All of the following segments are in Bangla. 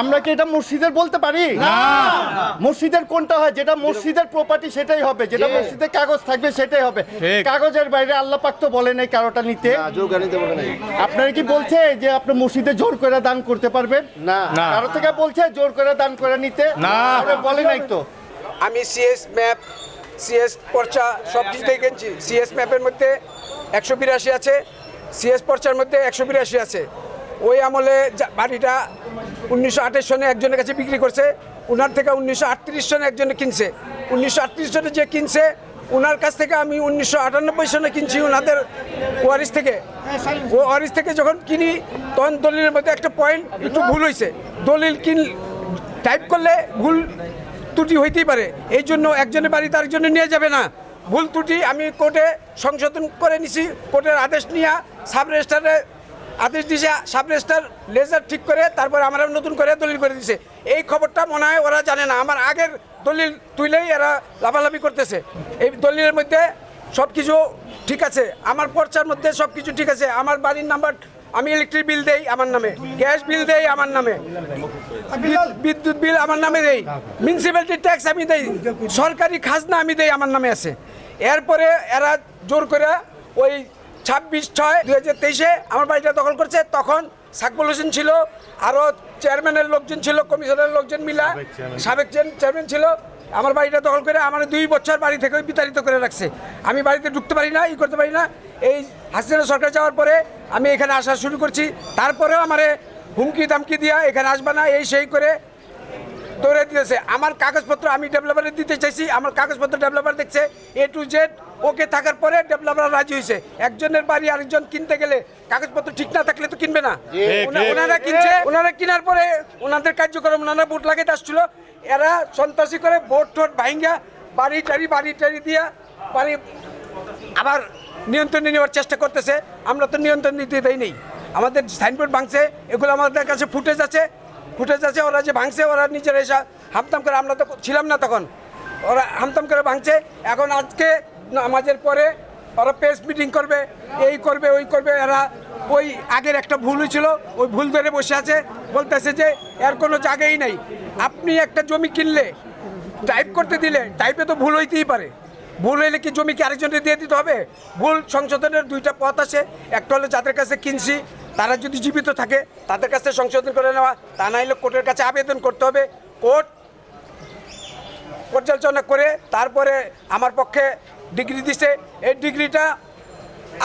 আমরা কি এটা মসজিদের বলতে পারি? না। মসজিদের কোনটা হয়? যেটা মসজিদের প্রপার্টি সেটাই হবে। যেটা মসজিদের কাগজ থাকবে সেটাই হবে। কাগজের বাইরে আল্লাহ পাক তো বলে নাই কারোটা নিতে। আপনারা কি বলছে যে আপনি মসজিদে জোর করে দান করতে পারবেন? না। কারও থেকে বলছে জোর করে দান করে নিতে? না। বলে নাই তো। আমি সিএস ম্যাপ সিএস পর্চা সব কিছু কিনছি। সিএস ম্যাপের মধ্যে একশো বিরাশি আছে। সিএস পর্চার মধ্যে একশো বিরাশি আছে। ওই আমলে বাড়িটা উনিশশো আঠাশ সনে একজনের কাছে বিক্রি করছে ওনার থেকে উনিশশো আটত্রিশ সনে একজনে কিনছে। উনিশশো আটত্রিশ সনে যে কিনছে ওনার কাছ থেকে আমি উনিশশো আটানব্বই সনে কিনছি ওনাদের ওয়ারিস থেকে। ও ওয়ারিস থেকে যখন কিনি, তখন দলিলের মধ্যে একটা পয়েন্ট একটু ভুল হয়েছে দলিল কিন টাইপ করলে ভুল ত্রুটি হইতেই পারে। এই জন্য একজনের বাড়ি তার জন্য নিয়ে যাবে না। ভুল ত্রুটি আমি কোর্টে সংশোধন করে নিছি, কোর্টের আদেশ নিয়ে সাব রেজিস্টারে আদেশ দিছে সাব রেজিস্টার লেজার ঠিক করে তারপরে আমরা নতুন করে দলিল করে দিছে। এই খবরটা মনে হয় ওরা জানে না। আমার আগের দলিল তুইলেই এরা লাভালাভি করতেছে। এই দলিলের মধ্যে সব কিছু ঠিক আছে। আমার পর্চার মধ্যে সব কিছু ঠিক আছে। আমার বাড়ির নাম্বার আমি ইলেকট্রিক বিল দেই আমার নামে। গ্যাস বিল দেই আমার নামে। বিদ- বিদ্যুৎ বিল আমার নামে দেই। মিউনিসিপ্যালিটি ট্যাক্স আমি দেই। সরকারি খাজনা আমি দেই আমার নামে আছে। এরপরে এরা জোর করে ওই ছাব্বিশ ছয় দু হাজার তেইশে আমার বাড়িটা দখল করছে। তখন সাকবুল হোসেন ছিল আরও চেয়ারম্যানের লোকজন ছিল কমিশনের লোকজন মিলা সাবেক চেয়ারম্যান। ছিল। আমার বাড়িটা দখল করে আমার দুই বছর বাড়ি থেকে বিতাড়িত করে রাখছে। আমি বাড়িতে ঢুকতে পারি না ই করতে পারি না। এই হাসিনা সরকার যাওয়ার পরে আমি এখানে আসা শুরু করছি। তারপরেও আমারে হুমকি দামকি দিয়া এখানে আসবে না এই সেই করে দৌড়ে দিতেছে। আমার কাগজপত্র আমি ডেভেলপারে দিতে চাইছি আমার কাগজপত্র ডেভেলপার দেখছে এ টু জেড ওকে থাকার পরে ডেভেলপার রাজি হয়েছে। একজনের বাড়ি আরেকজন কিনতে গেলে কাগজপত্র ঠিক না থাকলে তো কিনবে না। ওনারা কিনছে ওনারা কেনার পরে ওনাদের কার্যক্রম ওনারা ভোট লাগাইতে আসছিল এরা সন্ত্রাসী করে ভোট টোট ভাঙ্গা বাড়ি টাড়ি বাড়ি টাড়ি দিয়া বাড়ি আবার নিয়ন্ত্রণে নেওয়ার চেষ্টা করতেছে। আমরা তো নিয়ন্ত্রণ নিতে দেই নেই। আমাদের সাইনবোর্ড ভাঙছে এগুলো আমাদের কাছে ফুটেজ আছে। ফুটেজ আছে, ওরা যে ভাঙছে, ওরা নিজেরা এসে হামতাম করে, আমরা তো ছিলাম না তখন। ওরা হামতাম করে ভাঙছে, এখন আজকে নামাজের পরে ওরা প্রেস মিটিং করবে, এই করবে, ওই করবে, এরা ওই আগের একটা ভুল হয়েছিল, ওই ভুল ধরে বসে আছে, বলতেছে যে এর কোনো জায়গাই নাই। আপনি একটা জমি কিনলে টাইপ করতে দিলে টাইপে তো ভুল হইতেই পারে। ভুল হইলে কি জমি কি আরেকজনের দিয়ে দিতে হবে? ভুল সংশোধনের দুইটা পথ আছে, একটা হলো যাদের কাছে কিনছি তারা যদি জীবিত থাকে, তাদের কাছে সংশোধন করে নেওয়া, তা না হলে কোর্টের কাছে আবেদন করতে হবে। কোর্ট পর্যালোচনা করে তারপরে আমার পক্ষে ডিগ্রি দিছে। এই ডিগ্রিটা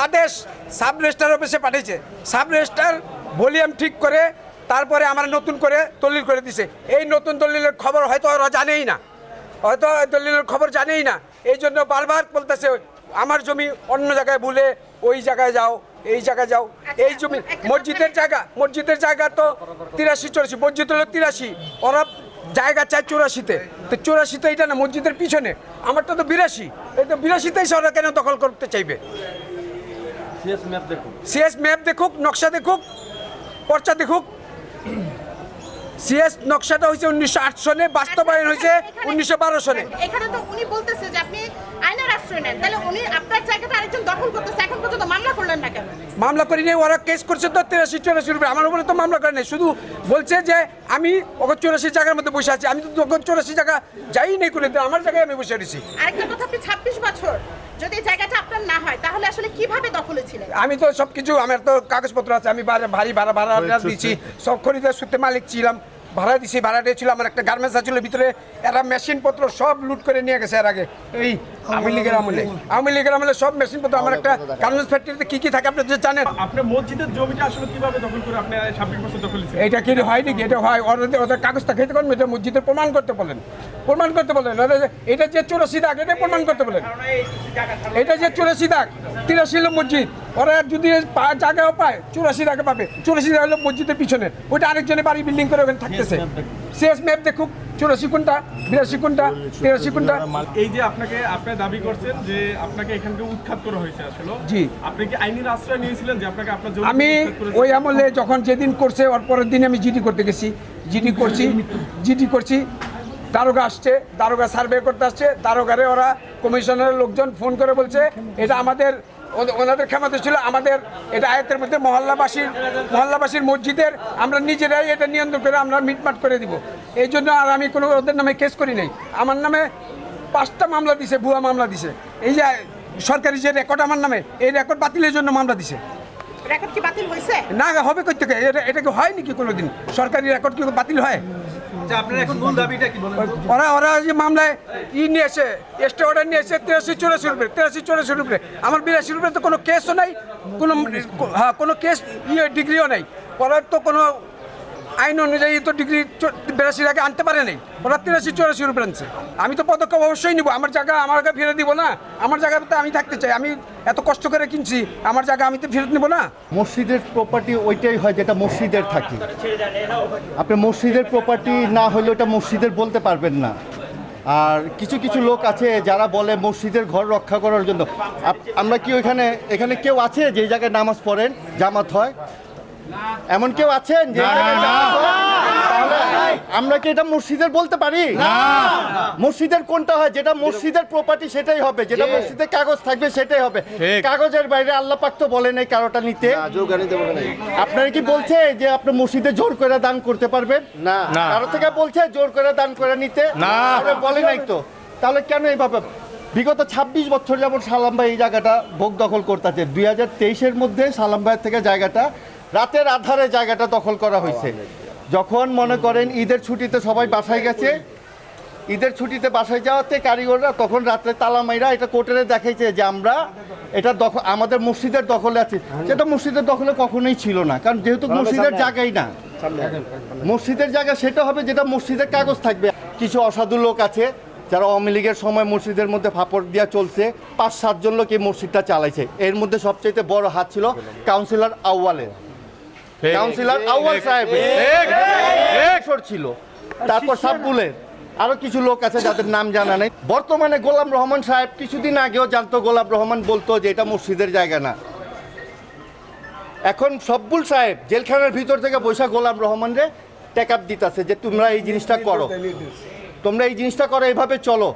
আদেশ সাব রেজিস্টার অফিসে পাঠিয়েছে। সাব রেজিস্টার ভলিউম ঠিক করে তারপরে আমার নতুন করে দলিল করে দিছে। এই নতুন দলিলের খবর হয়তো ওরা জানেই না। হয়তো দলিলের খবর জানেই না। এই জন্য বারবার বলতেছে, আমার জমি অন্য জায়গায় ভুলে ওই জায়গায় যাও। এই জায়গায় যাও। এই জমি মসজিদের জায়গা মসজিদের জায়গা তো তিরাশি চৌরাশি মসজিদ হলো তিরাশি। ওরা জায়গা চায় চৌরাশিতে। তো চৌরাশিতে এটা না মসজিদের পিছনে। আমারটা তো বিরাশি। এই তো বিরাশিতেই ওরা কেন দখল করতে চাইবে? সিএস ম্যাপ দেখুক নকশা দেখুক পর্চা দেখুক। সিএস নকশাটা হয়েছে উনিশশো আট সনে বাস্তবায়ন হয়েছে উনিশশো বারো সনে। এখানে তো উনি বলতেছে যে আপনি আইনের আশ্রয় নেন। তাহলে উনি আপনার জায়গাটা আরেকজন দখল করতেছে এখন পর্যন্ত মামলা করলেন না কেন? মামলা করি নিয়ে ওরা কেস করছে তো তিরাশি চৌরাশি রুপে আমার উপরে তো মামলা করে নেই। শুধু বলছে যে আমি ওকে চৌরাশি জায়গার মধ্যে বসে আছি। আমি তো তখন চৌরাশি জায়গা যাই নেই করে আমার জায়গায় আমি বসে রয়েছি। আরেকটা কথা আপনি ছাব্বিশ বছর যদি জায়গাটা আপনার না হয় তাহলে আসলে কীভাবে দখলে ছিলেন? আমি তো সব কিছু আমার তো কাগজপত্র আছে আমি ভারী ভাড়া ভাড়া দিয়েছি সব খরিদার সূত্রে মালিক ছিলাম। ভাড়া দিছি ভাড়া দিয়েছিল আমার একটা গার্মেন্টস আছিল ভিতরে এরা মেশিন পত্র সব লুট করে নিয়ে গেছে এর আগে। এই আওয়ামী লীগের আমলে। আওয়ামী লীগের আমলে সব মেশিন পত্র আমার একটা গার্মেন্টস ফ্যাক্টরিতে কি কি থাকে আপনি যে জানেন। আপনি মসজিদের জমিটা আসলে কীভাবে দখল করে আপনি ছাব্বিশ বছর দখল এটা কি হয় নাকি? এটা হয় ওদের ওদের কাগজটা খেতে পারেন এটা মসজিদের প্রমাণ করতে বলেন। প্রমাণ করতে বলেন। এটা যে চুরাশি দাগ এটা প্রমাণ করতে বলেন। এটা যে চুরাশি দাগ তিরাশি মসজিদ। ওরা যদি জায়গাও পায় চুরাশি দাগে পাবে। চুরাশি দাগ হলো মসজিদের পিছনে। ওইটা আরেকজনের বাড়ি বিল্ডিং করে ওখানে থাকতেছে। শেষ ম্যাপ দেখুক চুরাশি কোনটা বিরাশি কোনটা তিরাশি কোনটা। এই যে আপনাকে আপনি দাবি করছেন যে আপনাকে এখান থেকে উৎখাত করা হয়েছে আসলে। জি। আপনি কি আইনের আশ্রয় নিয়েছিলেন যে আপনাকে আপনার আমি ওই আমলে যখন যেদিন করছে ওর পরের দিন আমি জিডি করতে গেছি। জিডি করছি জিডি করছি। দারোগা আসছে দারোগা সার্ভে করতে আসছে। দারোগারে ওরা কমিশনের লোকজন ফোন করে বলছে এটা আমাদের ওনাদের ক্ষমতা ছিল আমাদের এটা আয়তের মধ্যে মহল্লাবাসীর মহল্লাবাসীর মসজিদের আমরা নিজেরাই এটা নিয়ন্ত্রণ করে আমরা মিটমাট করে দিব। এই জন্য আর আমি কোনো ওদের নামে কেস করি নাই। আমার নামে পাঁচটা মামলা দিছে ভুয়া মামলা দিছে। এই যে সরকারি যে রেকর্ড আমার নামে এই রেকর্ড বাতিলের জন্য মামলা দিছে। রেকর্ড কি বাতিল হয়েছে না হবে থেকে? এটা এটা কি হয় নাকি কোনোদিন? সরকারি রেকর্ড কি বাতিল হয়? ওরা ওরা যে মামলায় ই নিয়েছে স্টে অর্ডার নিয়েছে তিরাশি, চুরাশি রুপে, তিরাশি, চুরাশি রুপে। আমার বিরাশি রুপে তো কোনো কেসও নাই, কোনো হ্যাঁ কোনো কেস ইয়ে ডিগ্রিও নাই। ওরা তো কোনো আইন অনুযায়ী তো ডিগ্রি বিরাশির আগে আনতে পারে নাই ওরা তিরাশি, চুরাশি রুপে আনছে। আমি তো পদক্ষেপ অবশ্যই নিব। আমার জায়গা আমার আগে ফিরে দিব না। আমার জায়গাতে আমি থাকতে চাই। আমি এত কষ্ট করে কিনছি, আমার জায়গা আমি তো ফেরত নেব না। মসজিদের প্রপার্টি ওইটাই হয় যেটা মসজিদের থাকে। আপনি মসজিদের প্রপার্টি না হলে ওটা মসজিদের বলতে পারবেন না। আর কিছু কিছু লোক আছে যারা বলে মসজিদের ঘর রক্ষা করার জন্য। আমরা কি ওইখানে এখানে কেউ আছে যে জায়গায় নামাজ পড়েন, জামাত হয়? এমন কেউ আছেন যে আমরা কি এটা মসজিদের বলতে পারি? মসজিদের কোনটা হয়? যেটা মসজিদের প্রপার্টি সেটাই হবে। যেটা মসজিদের কাগজ থাকবে সেটাই হবে। কাগজের বাইরে আল্লাহ পাক তো বলে নাই কারোটা নিতে। আপনারা কি বলছে যে আপনি মসজিদে জোর করে দান করতে পারবেন? না। কারও থেকে বলছে জোর করে দান করে নিতে? না। বলে নাই তো। তাহলে কেন এইভাবে বিগত ২৬ বছর যেমন সালাম ভাই এই জায়গাটা ভোগ দখল করতেছে দুই হাজার তেইশের মধ্যে সালাম ভাইয়ের থেকে জায়গাটা রাতের আধারে জায়গাটা দখল করা হয়েছে। যখন মনে করেন ঈদের ছুটিতে সবাই বাসায় গেছে ঈদের ছুটিতে বাসায় যাওয়াতে কারিগররা তখন রাত্রে তালামাইরা এটা কোর্টারে দেখাইছে যে আমরা এটা দখল আমাদের মসজিদের দখলে আছে। সেটা মসজিদের দখলে কখনোই ছিল না কারণ যেহেতু মসজিদের জায়গাই না। মসজিদের জায়গা সেটা হবে যেটা মসজিদের কাগজ থাকবে। কিছু অসাধু লোক আছে যারা আওয়ামী লীগের সময় মসজিদের মধ্যে ফাপড় দিয়া চলছে। পাঁচ সাতজন লোক এই মসজিদটা চালাইছে। এর মধ্যে সবচেয়ে বড় হাত ছিল কাউন্সিলর আউয়ালের। কাউন্সিলর আউয়াল সাহেব। ছিল। তারপর সাব্বুলের আরও কিছু লোক আছে যাদের নাম জানা নেই। বর্তমানে গোলাম রহমান সাহেব কিছুদিন আগেও জানতো গোলাম রহমান বলতো যে এটা মসজিদের জায়গা না। এখন সব্বুল সাহেব জেলখানার ভিতর থেকে বৈশা গোলাম রহমানরে টেক আপ দিতেছে যে তোমরা এই জিনিসটা করো। তোমরা এই জিনিসটা করো এইভাবে চলো।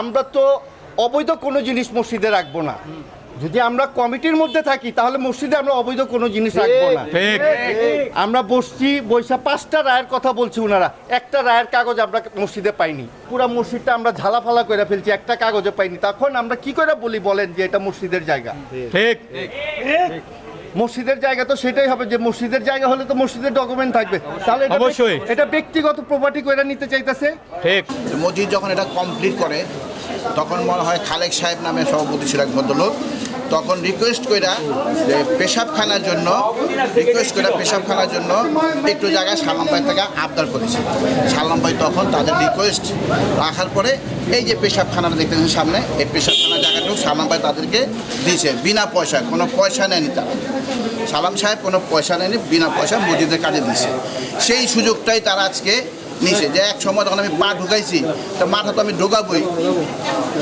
আমরা তো অবৈধ কোনো জিনিস মসজিদে রাখব না। যদি আমরা কমিটির মধ্যে থাকি তাহলে মসজিদে আমরা অবৈধ কোনো জিনিস রাখব না। ঠিক আমরা বসছি বৈশা পাঁচটা রায়ের কথা বলছি ওনারা একটা রায়ের কাগজ আমরা মসজিদে পাইনি। পুরো মসজিদটা আমরা ঝালাফালা করে ফেলছি একটা কাগজে পাইনি। তখন আমরা কি করে বলি বলেন যে এটা মসজিদের জায়গা? ঠিক মসজিদের জায়গা তো সেটাই হবে যে মসজিদের জায়গা হলে তো মসজিদের ডকুমেন্ট থাকবে। তাহলে অবশ্যই। এটা ব্যক্তিগত প্রপার্টি করে নিতে চাইতেছে? ঠিক। মসজিদ যখন এটা কমপ্লিট করে তখন মনে হয় খালেক সাহেব নামে সভাপতি ছিল এক ভদ্রলোক। তখন রিকোয়েস্ট কইরা যে পেশাবখানার জন্য রিকোয়েস্ট করে পেশাবখানার জন্য একটু জায়গায় সালাম ভাই থেকে আবদার করেছে। সালাম ভাই তখন তাদের রিকোয়েস্ট রাখার পরে এই যে পেশাবখানাটা দেখতেছেন সামনে, এই পেশাবখানার জায়গাটাও সালাম ভাই তাদেরকে দিয়েছে বিনা পয়সা কোনো পয়সা নেয়নি তারা। সালাম সাহেব কোনো পয়সা নেয়নি, বিনা পয়সা মসজিদের কাজে দিছে সেই সুযোগটাই তারা আজকে নিছে যে এক সময় যখন আমি পা ঢুকাইছি তো মাথা তো আমি ঢোকাবই।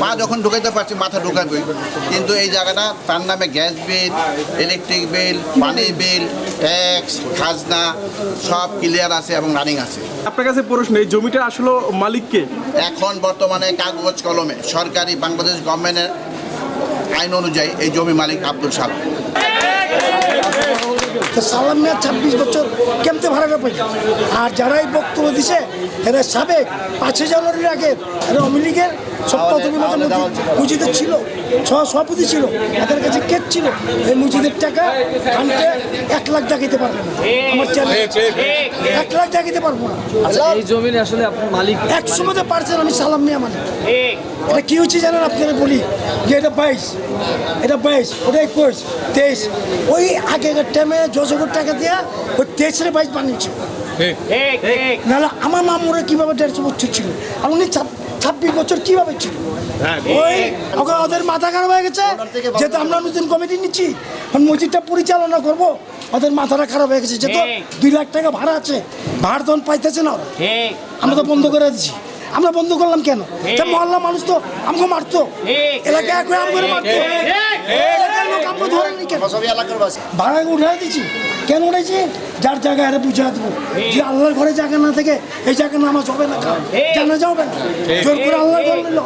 পা যখন ঢুকাইতে পারছি মাথা ঢোকাবই। কিন্তু এই জায়গাটা তার নামে গ্যাস বিল ইলেকট্রিক বিল পানি বিল ট্যাক্স খাজনা সব ক্লিয়ার আছে এবং রানিং আছে। আপনার কাছে প্রশ্ন এই জমিটা আসলে মালিককে এখন বর্তমানে কাগজ কলমে সরকারি বাংলাদেশ গভর্নমেন্টের আইন অনুযায়ী এই জমি মালিক আব্দুল সালাম। তো সালাম মিয়া ছাব্বিশ বছর কেমতে ভাড়াটা পাই আর যারা এই বক্তব্য দিছে এরা সাবেক পাঁচই জানুয়ারির আগে এরা আওয়ামী লীগের সব পদবীর মতো মুজিদের ছিল সভাপতি ছিল এদের কাছে কেট ছিল। এই মুজিদের টাকা আনতে এক লাখ দেখাইতে পারবে না। আমার এক লাখ দেখাইতে পারব না। আচ্ছা এই জমির আসলে আপনার মালিক একশো মধ্যে পারছেন আমি সালাম মিয়া মানে। এটা কি হচ্ছে জানেন আপনারা বলি? যে এটা বাইশ এটা বাইশ ওটা একুশ তেইশ। ওই আগেকার টাইমে যশোর টাকা দেওয়া ওই তেইশের বাইশ বানিয়েছে। নাহলে আমার মামুরা কীভাবে দেড়শো বছর ছিল? আর উনি ছাব্বিশ বছর কীভাবে ছিল? ওই ওকে- ওদের মাথা খারাপ হয়ে গেছে যেহেতু আমরা নতুন কমিটি নিচ্ছি মসজিদটা পরিচালনা করব ওদের মাথাটা খারাপ হয়ে গেছে যেহেতু দুই লাখ টাকা ভাড়া আছে ভাড়া তখন পাইতেছে না ওরা। আমরা তো বন্ধ করে দিচ্ছি আমরা বন্ধ করলাম কেন? মহল্লা মানুষ তো আমাকে মারতো। এলাকায় এক মারতো। ভাড়া উঠাই দিচ্ছি কেন উঠেছি যার জায়গায় আরে বুঝা দেবো। যে আল্লাহর ঘরে জায়গা না থেকে এই জায়গা নামাজ হবে না। জানা যাবে না। জোর করে আল্লাহর ঘরে হবে না।